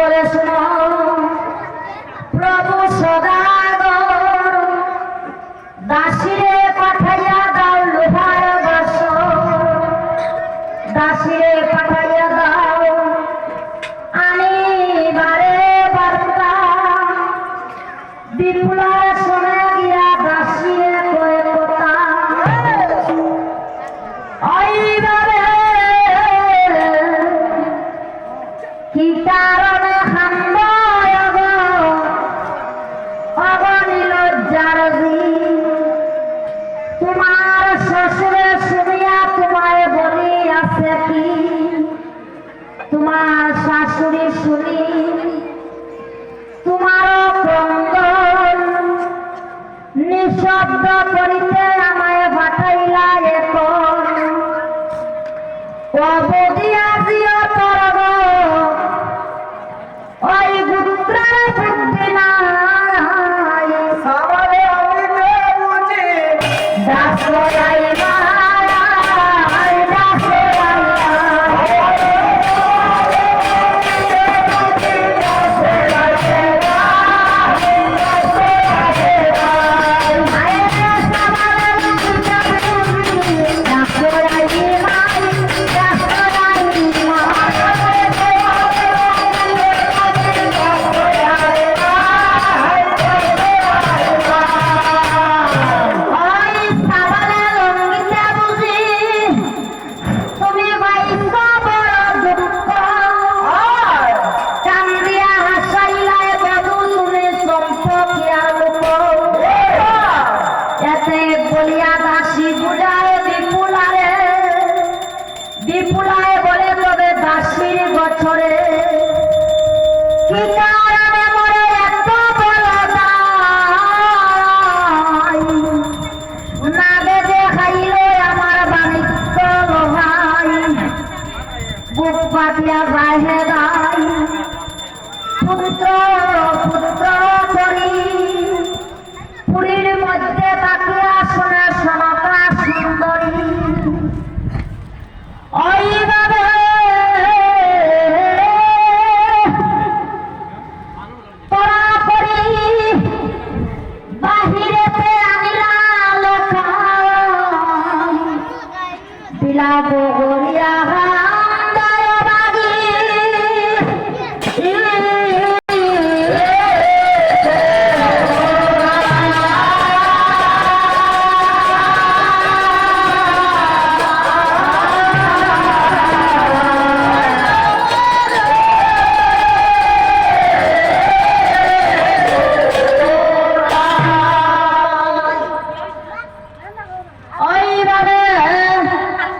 বলে শোনো প্রভু পাঠাইয়া দাও লোহার বাস দাসিরে পাঠাইয়া দাও আমি বারে বার্তা বিপ্লব তোমার শাশুড়ি শুনি তোমার কঙ্গল নিঃশব্দ করিতে রাজা বাহেরাই পুত্র পুত্র করি।